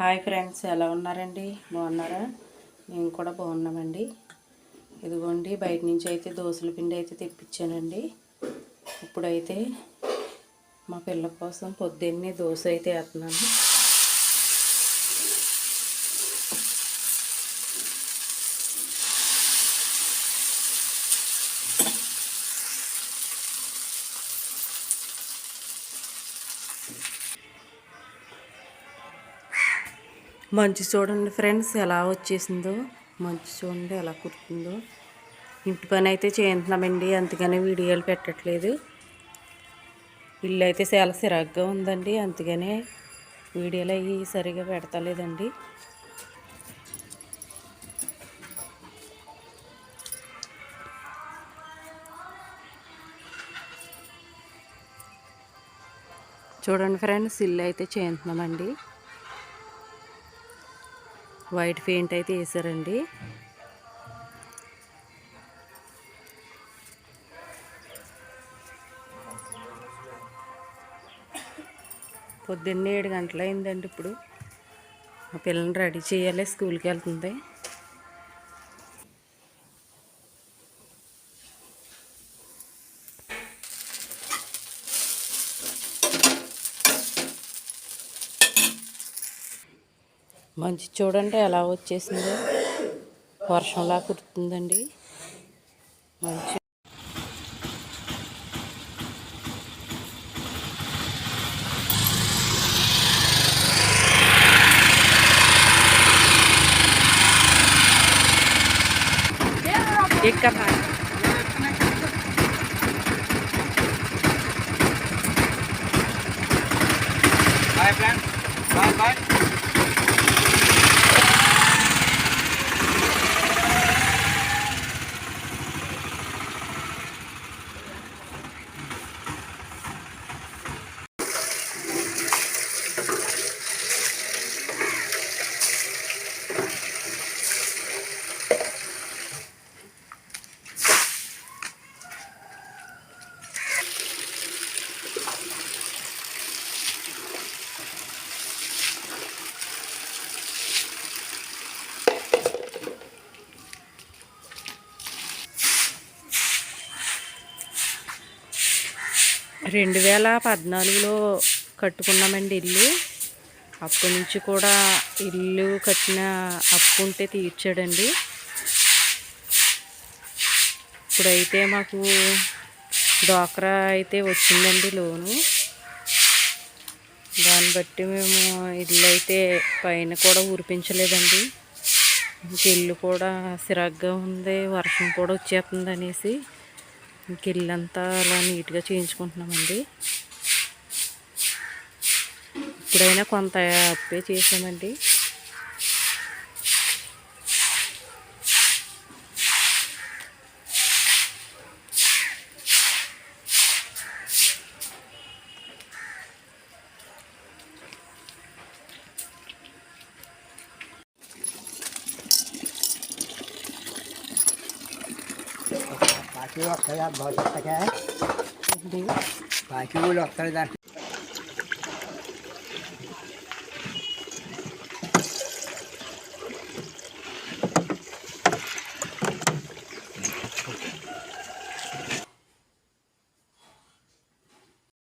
Hi friends ఎలా ఉన్నారండి? బాగున్నారా? మేము కూడా బాగున్నామండి. ఇదిగోండి బయట నుంచి అయితే దోశల పిండి అయితే తెప్పించానండి. ఇప్పుడైతే మా పిల్ల కోసం పొద్దున్నే దోశ అయితే వేస్తున్నాను. మంచి చూడండి ఫ్రెండ్స్ ఎలా వచ్చేసిందో. మంచి చూడండి ఎలా కుడుతుందో. ఇంటి పని అయితే చేస్తున్నామండి అందుకని వీడియోలు పెట్టట్లేదు. ఇల్లు అయితే చాలా సిరాగ్గా ఉందండి అందుకనే వీడియోలు అవి సరిగా పెడతలేదండి. చూడండి ఫ్రెండ్స్ ఇల్లు అయితే చేస్తున్నామండి వైట్ పెయింట్ అయితే వేసారండి. పొద్దున్నే ఏడు గంటలైందండి ఇప్పుడు. మా పిల్లల్ని రెడీ చేయాలి స్కూల్కి వెళ్తుంది. మంచి చూడండి ఎలా వచ్చేసిందో వర్షంలా కుడుతుందండి మంచి ఎక్కడ Bye, friends. Bye, bye. రెండు వేల పద్నాలుగులో కట్టుకున్నామండి ఇల్లు. అప్పటి నుంచి కూడా ఇల్లు కట్టిన అప్పు ఉంటే తీర్చాడండి. ఇప్పుడైతే మాకు డ్వాక్రా అయితే వచ్చిందండి లోను. దాన్ని బట్టి మేము ఇల్లు అయితే పైన కూడా ఊరిపించలేదండి. ఇంక ఇల్లు కూడా సిరాగ్గా ఉంది వర్షం కూడా వచ్చేస్తుంది అనేసి ఇంక ఇల్లంతా అలా నీట్గా చేయించుకుంటున్నామండి. ఇప్పుడైనా కొంత అప్పే చేసామండి পাখিও লক্ষ বারোশো টাকা পাখিও লক্ষ